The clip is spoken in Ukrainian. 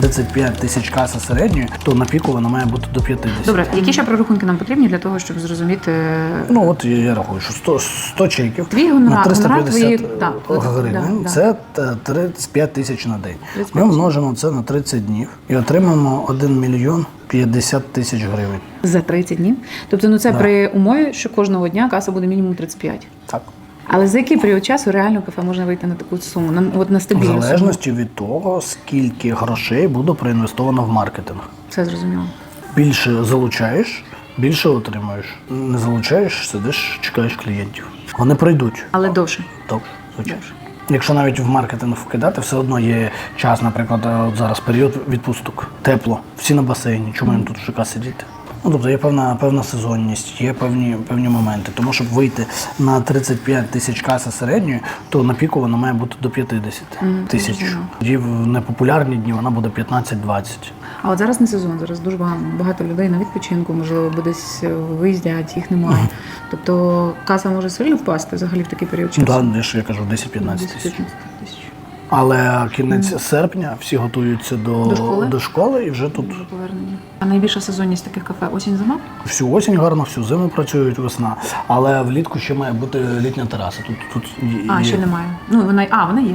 35 тисяч каса середньої, то на піку вона має бути до 50. Добре, які ще прорахунки нам потрібні для того, щоб зрозуміти Ну от я, я рахую, що 100, 100 чеків Твій гонорар- на 350 гонорар твої- гривень. да, да. Це е, 35 тисяч на день. 35 Ми множимо це на 30 днів і отримаємо 1 мільйон 50 тисяч гривень. за 30 днів. Тобто, ну це при умові, що кожного дня каса буде мінімум 35. Так. Але за який період часу реально кафе можна вийти на таку суму? На от на В стабільну суму? залежності від того, скільки грошей буде проінвестовано в маркетинг. Все зрозуміло. Більше залучаєш, більше отримуєш. Не залучаєш, сидиш, чекаєш клієнтів. Вони прийдуть. Але довше. Так, звичайно. Якщо навіть в маркетинг вкидати, все одно є час, наприклад, от зараз період відпусток, тепло, всі на басейні, чому їм тут в сидіти? Ну, тобто є певна, певна сезонність, є певні, певні моменти. Тому щоб вийти на 35 тисяч каса середньої, то на піку вона має бути до 50 тисяч. Тоді в непопулярні дні вона буде 15-20. А от зараз не сезон, зараз дуже багато, людей на відпочинку, можливо, бо десь е, виїздять, їх немає. Тобто каса може сильно впасти взагалі в такий період часу. Да, я ж я кажу, 10-15 тисяч. 10-15 тисяч. Але кінець серпня всі готуються до, До школи? до школи і вже тут До повернення. А найбільша сезонність таких кафе осінь зима? всю осінь гарно, всю зиму працюють весна. Але влітку ще має бути літня тераса. Тут, тут А, є- ще немає. Ну вона а, вона є.